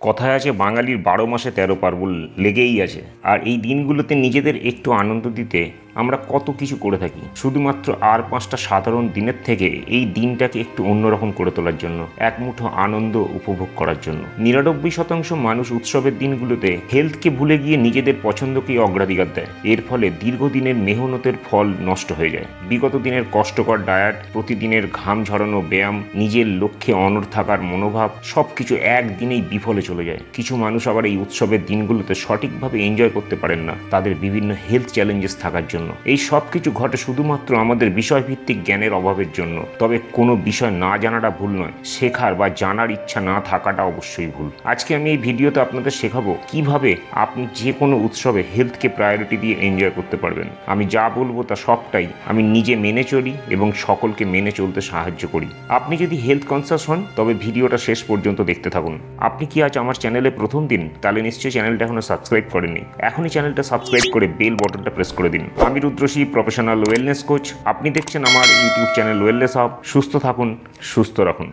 কথায় আছে, বাঙালির বারো মাসে তেরো পার্বণ লেগেই আছে। আর এই দিনগুলোতে নিজেদের একটু আনন্দ দিতে আমরা কত কিছু করে থাকি। শুধুমাত্র আর পাঁচটা সাধারণ দিনের থেকে এই দিনটাকে একটু অন্যরকম করে তোলার জন্য, এক মুঠো আনন্দ উপভোগ করার জন্য। নিরানব্বই শতাংশ মানুষ উৎসবের দিনগুলোতে হেলথকে ভুলে গিয়ে নিজেদের পছন্দকেই অগ্রাধিকার দেয়। এর ফলে দীর্ঘদিনের মেহনতের ফল নষ্ট হয়ে যায়। বিগত দিনের কষ্টকর ডায়েট, প্রতিদিনের ঘাম ঝরানো ব্যায়াম, নিজের লক্ষ্যে অনড় থাকার মনোভাব, সবকিছু একদিনেই বিফলে চলে যায়। কিছু মানুষ আবার এই উৎসবের দিনগুলোতে সঠিকভাবে এনজয় করতে পারেন না। তাদের বিভিন্ন হেলথ চ্যালেঞ্জেস থাকার জন্য। এই সব কিছু ঘটে শুধুমাত্র আমাদের বিষয়ভিত্তিক জ্ঞানের অভাবের জন্য। তবে কোনো বিষয় না জানাটা ভুল নয়। শেখার বা জানার ইচ্ছা না থাকাটা অবশ্যই ভুল। আজকে আমি এই ভিডিওতে আপনাদের শেখাবো কীভাবে আপনি যে কোনো উৎসবে হেলথকে প্রায়োরিটি দিয়ে এনজয় করতে পারবেন। আমি যা বলব তা সবটাই আমি নিজে মেনে চলি এবং সকলকে মেনে চলতে সাহায্য করি। আপনি যদি হেলথ কনসাস হন, তবে ভিডিওটা শেষ পর্যন্ত দেখতে থাকুন। আপনি কি আজ আমার চ্যানেলে প্রথম দিন? তাহলে নিশ্চয়ই চ্যানেলটা এখনও সাবস্ক্রাইব করেননি। এখনই চ্যানেলটা সাবস্ক্রাইব করে বেল বটনটা প্রেস করে দিন। আমি রুদ্রশী প্রফেশনাল ওয়েলনেস কোচ আপনি দেখছেন আমার ইউটিউব চ্যানেল ওয়েলনেস হাব সুস্থ থাকুন, সুস্থ রাখুন।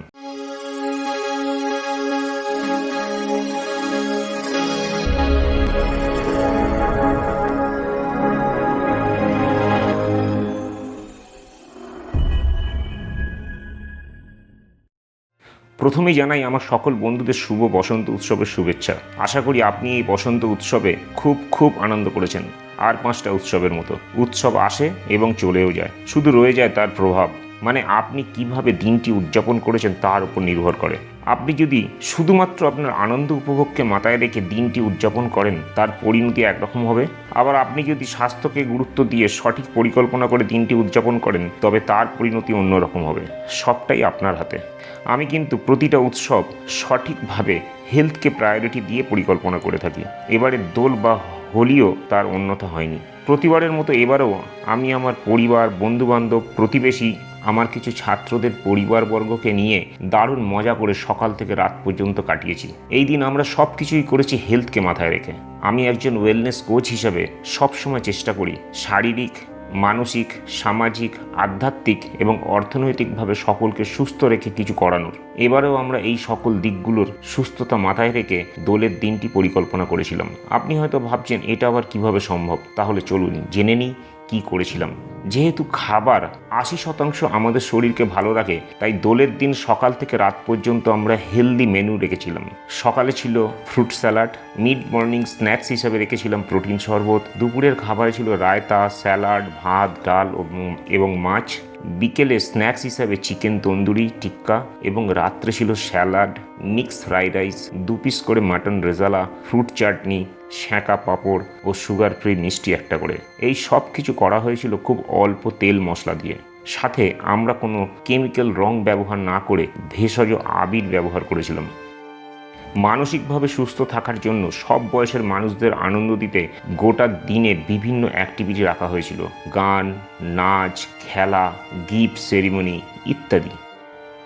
প্রথমেই জানাই আমার সকল বন্ধুদের শুভ বসন্ত উৎসবের শুভেচ্ছা। আশা করি আপনি এই বসন্ত উৎসবে খুব খুব আনন্দ করেছেন। আর পাঁচটা উৎসবের মতো। উৎসব আসে এবং চলেও যায়। শুধু রয়ে যায় তার প্রভাব। মানে আপনি কীভাবে দিনটি উদযাপন করেছেন তার উপর নির্ভর করে। আপনি যদি শুধুমাত্র আপনার আনন্দ উপভোগকে মাথায় রেখে দিনটি উদযাপন করেন, তার পরিণতি একরকম হবে। আবার আপনি যদি স্বাস্থ্যকে গুরুত্ব দিয়ে সঠিক পরিকল্পনা করে দিনটি উদযাপন করেন, তবে তার পরিণতি অন্যরকম হবে। সবটাই আপনার হাতে। আমি কিন্তু প্রতিটা উৎসব সঠিকভাবে হেলথকে প্রায়োরিটি দিয়ে পরিকল্পনা করে থাকি। এবারে দোল বা হোলিও তার উন্নত হয়নি। প্রতিবারের মতো এবারও আমি আমার পরিবার, বন্ধুবান্ধব, প্রতিবেশী, আমার কিছু ছাত্রদের পরিবারবর্গকে নিয়ে দারুণ মজা করে সকাল থেকে রাত পর্যন্ত কাটিয়েছি। এই দিন আমরা সব কিছুই করেছি হেলথকে মাথায় রেখে। আমি একজন ওয়েলনেস কোচ হিসাবে সবসময় চেষ্টা করি শারীরিক মানসিক, সামাজিক, আধ্যাত্মিক এবং অর্থনৈতিকভাবে সকলকে সুস্থ রেখে কিছু করানোর। এবারেও আমরা এই সকল দিকগুলোর সুস্থতা মাথায় রেখে দোলের দিনটি পরিকল্পনা করেছিলাম। আপনি হয়তো ভাবছেন, এটা আবার কীভাবে সম্ভব? তাহলে চলুন, জেনে নিই কী করেছিলাম? যেহেতু খাবার আশি শতাংশ আমাদের শরীরকে ভালো রাখে, তাই দোলের দিন সকাল থেকে রাত পর্যন্ত আমরা হেলদি মেনু রেখেছিলাম। সকালে ছিল fruit salad mid morning snacks হিসাবে রেখেছিলাম প্রোটিন শরবত, দুপুরের খাবারে ছিল রায়তা স্যালাড ভাত, ডাল এবং- মাছ। বিকেলে স্ন্যাক্স হিসাবে চিকেন তন্দুরি, টিক্কা এবং রাত্রে ছিল স্যালাড মিক্স ফ্রাইড রাইস, দু পিস করে মাটন রেজালা, ফ্রুট চাটনি শ্যাঁকা পাঁপড় ও সুগার ফ্রি মিষ্টি একটা করে। এই সব কিছু করা হয়েছিল খুব অল্প তেল মশলা দিয়ে। সাথে আমরা কোনো কেমিক্যাল রং ব্যবহার না করে ভেষজ আবির ব্যবহার করেছিলাম। মানসিকভাবে সুস্থ থাকার জন্য সব বয়সের মানুষদের আনন্দ দিতে গোটা দিনে বিভিন্ন অ্যাক্টিভিটি রাখা হয়েছিল। গান, নাচ, খেলা গিফট সেরিমনি ইত্যাদি।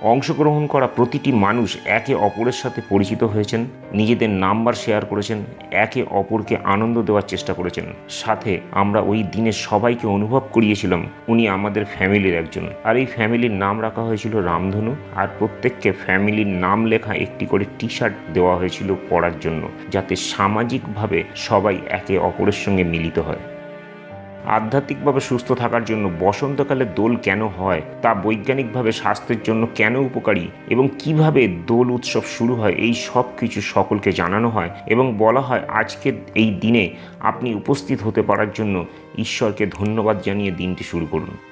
অংশগ্রহণ করা প্রতিটি মানুষ একে অপরের সাথে পরিচিত হয়েছেন, নিজেদের নাম্বার শেয়ার করেছেন, একে অপরকে আনন্দ দেওয়ার চেষ্টা করেছেন। সাথে আমরা ওই দিনে সবাইকে অনুভব করিয়েছিলাম, উনি আমাদের ফ্যামিলির একজন। আর এই ফ্যামিলির নাম রাখা হয়েছিল রামধনু, আর প্রত্যেককে ফ্যামিলির নাম লেখা একটি করে টি শার্ট দেওয়া হয়েছিল পরার জন্য, যাতে সামাজিকভাবে সবাই একে অপরের সঙ্গে মিলিত হয়। আধ্যাত্মিকভাবে সুস্থ থাকার জন্য বসন্তকালে দোল কেন হয়, তা বৈজ্ঞানিকভাবে স্বাস্থ্যের জন্য কেন উপকারী এবং কীভাবে দোল উৎসব শুরু হয়, এই সব কিছু সকলকে জানানো হয় এবং বলা হয় আজকের এই দিনে আপনি উপস্থিত হতে পারার জন্য ঈশ্বরকে ধন্যবাদ জানিয়ে দিনটি শুরু করুন।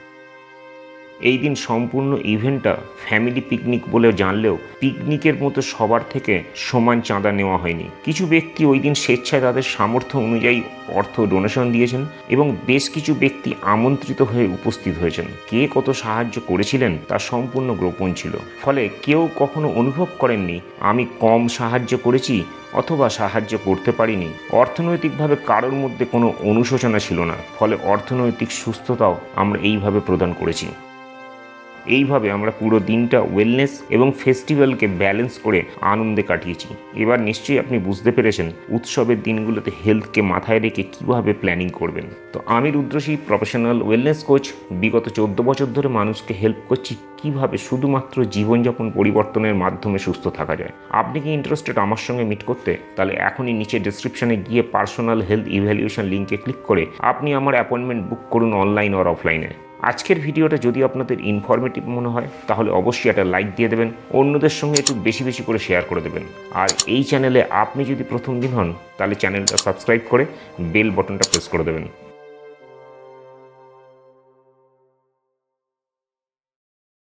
এই দিন সম্পূর্ণ ইভেন্টটা ফ্যামিলি পিকনিক বলে জানলেও পিকনিকের মতো সবার থেকে সমান চাঁদা নেওয়া হয়নি। কিছু ব্যক্তি ওই দিন স্বেচ্ছায় তাদের সামর্থ্য অনুযায়ী অর্থ ডোনেশন দিয়েছেন এবং বেশ কিছু ব্যক্তি আমন্ত্রিত হয়ে উপস্থিত হয়েছেন। কে কত সাহায্য করেছিলেন তা সম্পূর্ণ গোপন ছিল। ফলে কেউ কখনো অনুভব করেননি, আমি কম সাহায্য করেছি অথবা সাহায্য করতে পারিনি। অর্থনৈতিকভাবে কারোর মধ্যে কোনো অনুশোচনা ছিল না। ফলে অর্থনৈতিক সুস্থতাও আমরা এইভাবে প্রদান করেছি। এইভাবে আমরা পুরো দিনটা ওয়েলনেস এবং ফেস্টিভ্যালকে ব্যালেন্স করে আনন্দে কাটিয়েছি। এবার নিশ্চয়ই আপনি বুঝতে পেরেছেন উৎসবের দিনগুলোতে হেলথকে মাথায় রেখে কীভাবে প্ল্যানিং করবেন। তো আমি রুদ্রশী প্রফেশনাল ওয়েলনেস কোচ বিগত চোদ্দ বছর ধরে মানুষকে হেল্প করছি কীভাবে শুধুমাত্র জীবনযাপন পরিবর্তনের মাধ্যমে সুস্থ থাকা যায়। আপনি কি ইন্টারেস্টেড আমার সঙ্গে মিট করতে? তাহলে এখনই নিচে ডিসক্রিপশনে গিয়ে পার্সোনাল হেলথ ইভ্যালুয়েশন লিঙ্কে ক্লিক করে আপনি আমার অ্যাপয়েন্টমেন্ট বুক করুন অনলাইন আর অফলাইনে আজকের ভিডিওটা যদি আপনাদের ইনফরমেটিভ মনে হয়, তাহলে অবশ্যই একটা লাইক দিয়ে দেবেন, অন্যদের সঙ্গে একটু বেশি বেশি করে শেয়ার করে দেবেন। আর এই চ্যানেলে আপনি যদি প্রথম দিন হন, তাহলে চ্যানেলটা সাবস্ক্রাইব করে বেল বটনটা প্রেস করে দেবেন।